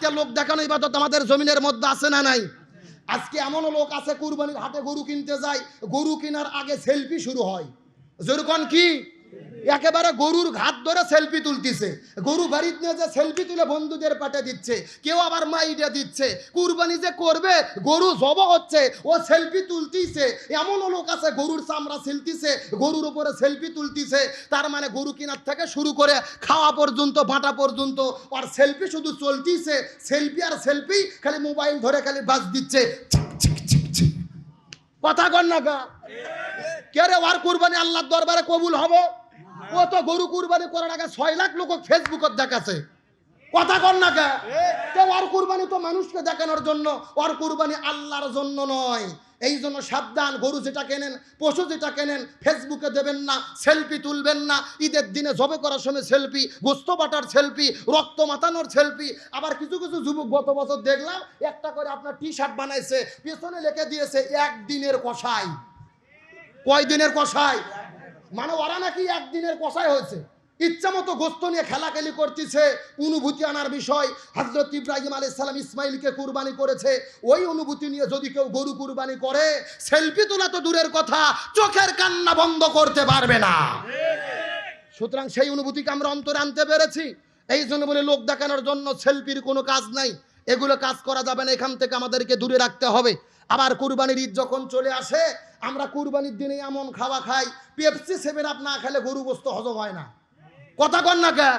আজকে লোক দেখানো ইবাদত আমাদের জমিনের মধ্যে আছে না নাই? আজকে এমনও লোক আছে, কুরবানির হাটে গরু কিনতে যায়, গরু কেনার আগে সেলফি শুরু হয়। যেরকম কি? একেবারে গরুর ঘাত ধরে সেলফি তুলতেছে। গরু বাড়িতে নিয়ে যে সেলফি তুলে বন্ধুদের পাঠে দিচ্ছে কেউ আবার মাইডে দিচ্ছে কুরবানি যে করবে গরু জব হচ্ছে ও সেলফি তুলতিছে এমনও লোক আছে গরুর চামড়া ছিলতিছে গরুর উপরে সেলফি তুলতিছে তার মানে গরু কেনার থেকে শুরু করে খাওয়া পর্যন্ত বাটা পর্যন্ত আর সেলফি শুধু চলতিছে সেলফি আর সেলফি খালি মোবাইল ধরে খালি বাজ দিচ্ছে। কথা কর না গা। কে রে ওর কুরবানি আল্লাহর দরবারে কবুল হবে? ও তো গরু কুরবানি করার আগে ছয় লাখ লোক ফেসবুকত দেখাছে। কথা কর না কে? ওর কুরবানি তো মানুষকে দেখানোর জন্য ওর কুরবানি আল্লাহর জন্য নয়। এই জন্য সাবধান, গরু যেটা কেনেন, পশু যেটা কেনেন ফেসবুকে দেবেন না সেলফি তুলবেন না। ঈদের দিনে জবে করার সময় সেলফি গোস্ত বাটার সেলফি রক্ত মাতানোর সেলফি আবার কিছু কিছু যুবক গত বছর দেখলাম, একটা করে আপনার টি শার্ট বানাইছে, পেছনে লিখে দিয়েছে, একদিনের কষাই কয় দিনের কষাই মানে ওরা নাকি একদিনের কষাই হয়েছে। ইচ্ছা মতো গোস্ত নিয়ে খেলাখেলি করতেছে, অনুভূতি আনার বিষয়। হজরত ইব্রাহিম আলী সালাম ইসমাইলকে কুরবানি করেছে, ওই অনুভূতি নিয়ে যদি কেউ গরু কুরবানি করে, সেলফি তোলা তো দূরের কথা, চোখের কান্না বন্ধ করতে পারবে না। সুতরাং সেই অনুভূতিকে আমরা অন্তরে আনতে পেরেছি। এই জন্য বলে লোক দেখানোর জন্য সেলফির কোনো কাজ নাই। এগুলো কাজ করা যাবে না, এখান থেকে আমাদেরকে দূরে রাখতে হবে। আবার কুরবানির ঈদ যখন চলে আসে আমরা কুরবানির দিনে এমন খাওয়া খাই পেপসি সেভেন আপ না খেলে গরু গোস্ত হজম হয় না। কথা কন না কে?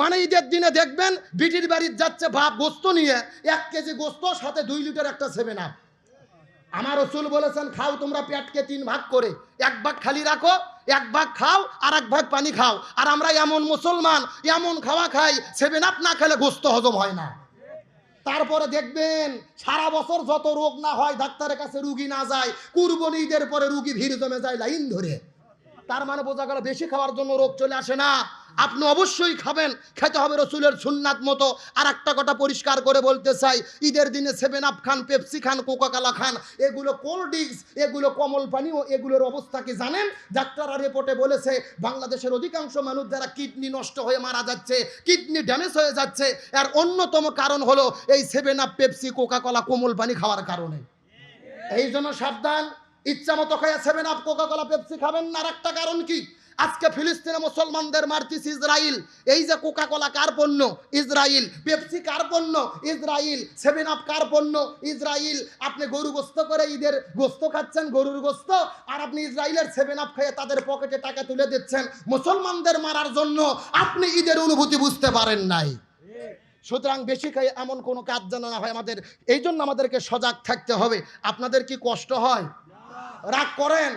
মানে ঈদের দিনে দেখবেন, বিটির বাড়ির যাচ্ছে ভাব গোস্ত নিয়ে, এক কেজি গোস্ত, সাথে দুই লিটার একটা সেভেন আপ আমার রসুল বলেছেন, খাও তোমরা পেটকে তিন ভাগ করে, এক ভাগ খালি রাখো, এক ভাগ খাও, আর এক ভাগ পানি খাও। আর আমরা এমন মুসলমান, এমন খাওয়া খাই সেভেন আপ না খেলে গোস্ত হজম হয় না। তারপরে দেখবেন সারা বছর যত রোগ না হয়, ডাক্তারের কাছে রুগী না যায় কুরবানি পরে রুগী ভিড় জমে যায় লাইন ধরে। তার মানে বোঝা গেল বেশি খাওয়ার জন্য রোগ চলে আসে না। আপনি অবশ্যই খাবেন, খেতে হবে রসুলের সুন্নাত মতো। আর একটা কথা পরিষ্কার করে বলতে চাই, ঈদের দিনে সেভেন আপ খান পেপসি খান কোকাকালা খান, এগুলো কোল্ড ড্রিঙ্কস এগুলো কমল পানীয় এগুলোর অবস্থা কি জানেন? ডাক্তাররা রিপোর্টে বলেছে, বাংলাদেশের অধিকাংশ মানুষ যারা কিডনি নষ্ট হয়ে মারা যাচ্ছে কিডনি ড্যামেজ হয়ে যাচ্ছে আর অন্যতম কারণ হলো এই seven up Pepsi Coca Cola কোমল পানি খাওয়ার কারণে। এই জন্য সাবধান ইচ্ছা মতো খাইয়া seven up Coca Cola Pepsi খাবেন না। আর একটা কারণ কি? আজকে ফিলিস্তিনে মুসলমানদের মারতিস ইসরাইল। এই যে কোকা কোলা কার পণ্য? ইসরাইল। পেপসি কার পণ্য? ইসরাইল। সেভেন আপ কার পণ্য? ইসরাইল। আপনি গরু গোস্ত করে ঈদের গোস্ত খাচ্ছেন, গরুর গোস্ত, আর আপনি ইসরায়েলের সেভেন আপ খেয়ে তাদের পকেটে টাকা তুলে দিচ্ছেন। মুসলমানদের মারার জন্য আপনি ঈদের অনুভূতি বুঝতে পারেন নাই। সুতরাং বেশি খাই এমন কোনো কাজ যেন না হয়। আমাদের এই জন্য আমাদেরকে সজাগ থাকতে হবে। আপনাদের কি কষ্ট হয়? রাগ করেন?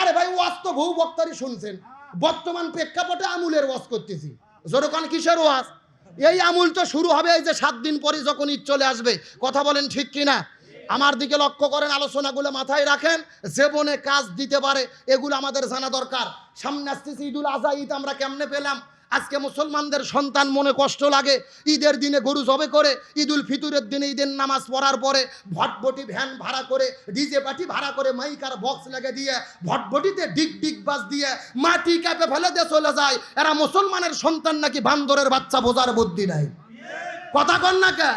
আরে ভাই, ওয়াজ তো বহু বক্তারই শুনছেন। বর্তমান প্রেক্ষাপটে আমুলের ওয়াজ করতেছি। জোরকান কিসের ওয়াজ? এই আমুল তো শুরু হবে এই যে সাত দিন পরে যখন ঈদ চলে আসবে। কথা বলেন ঠিক কিনা? আমার দিকে লক্ষ্য করেন, আলোচনাগুলো মাথায় রাখেন জীবনে কাজ দিতে পারে, এগুলো আমাদের জানা দরকার। সামনে আসতেছি ঈদুল আজহা, ঈদ আমরা কেমনে পেলাম? আজকে মুসলমানদের সন্তান মনে কষ্ট লাগে, ঈদের দিনে গরু জবে করে, ঈদুল ফিতুরের দিনে ঈদের নামাজ পড়ার পরে ভটভটি ভ্যান ভাড়া করে, ডিজে পাটি ভাড়া করে মাইকার বক্স লেগে দিয়ে ভটভটিতে ডিগ ডিগ বাস দিয়ে মাটি কাপে ফেলে দিয়ে চলে যায়। এরা মুসলমানের সন্তান নাকি বান্দরের বাচ্চা বোঝার বুদ্ধি নাই? কথা কন না কে?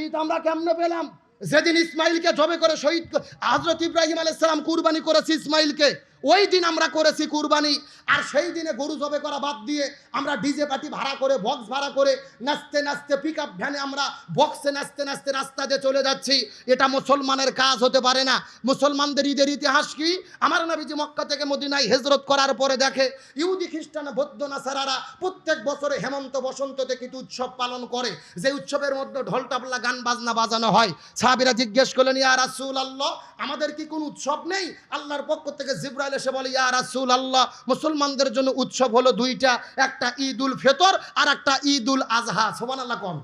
ঈদ আমরা কেমনে পেলাম? যেদিন ইসমাইলকে জবে করে শহীদ হজরত ইব্রাহিম আলাইসালাম কুরবানি করেছে ইসমাইলকে ওই দিন আমরা করেছি কুরবানি, আর সেই দিনে গরু জবে করা বাদ দিয়ে আমরা ডিজে পার্টি ভাড়া করে বক্স ভাড়া করে নাচতে নাচতে পিক আপ ভ্যানে আমরা বক্সে নাচতে নাচতে রাস্তা দিয়ে চলে যাচ্ছি। এটা মুসলমানের কাজ হতে পারে না। মুসলমানদের ঈদের ইতিহাস কি? আমার নবীজি মক্কা থেকে মদিনায় হেজরত করার পরে দেখে, ইহুদি, খ্রিস্টান, বৌদ্ধ, নাসারারা প্রত্যেক বছরে হেমন্ত বসন্ততে কিছু উৎসব পালন করে। যে উৎসবের মধ্যে ঢোল টাবলা গান, বাজনা বাজানো হয়। সাহাবিরা জিজ্ঞেস করলেন, ইয়া রাসূল আল্লাহ আমাদের কি কোনো উৎসব নেই? আল্লাহর পক্ষ থেকে জিব্রাইল এসে বলে, ইয়া রাসূল আল্লাহ মুসলমানদের জন্য উৎসব হলো দুইটা, একটা ঈদুল ফেতর আর একটা ঈদুল আজহা। সুবহানাল্লাহ কম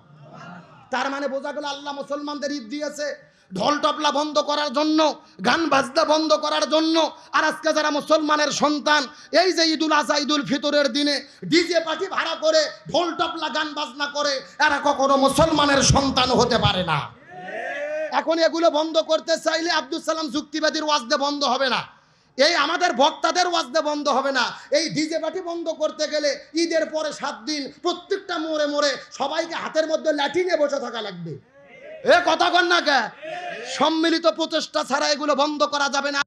তার মানে বোঝা গেল আল্লাহ মুসলমানদের ঈদ দিয়েছে ঢোল টপলা বন্ধ করার জন্য, গান বাজনা বন্ধ করার জন্য, আর আজকে যারা মুসলমানের সন্তান, এই যে ঈদুল আজহা, ঈদুল ফিতরের দিনে ডিজে পার্টি ভাড়া করে ঢোল টপলা গান বাজনা করে, এরা কখনো মুসলমানের সন্তান হতে পারে না। এখন এগুলো বন্ধ করতে চাইলে আব্দুল সালাম যুক্তিবাদীর ওয়াজদে বন্ধ হবে না। এই আমাদের বক্তাদের ওয়াজদে বন্ধ হবে না। এই ডিজে পার্টি বন্ধ করতে গেলে ঈদের পরে সাত দিন প্রত্যেকটা মোড়ে মোড়ে সবাইকে হাতের মধ্যে নিয়ে বসে থাকা লাগবে। এ কথা কন না কে? সম্মিলিত প্রচেষ্টা ছাড়া এগুলো বন্ধ করা যাবে না।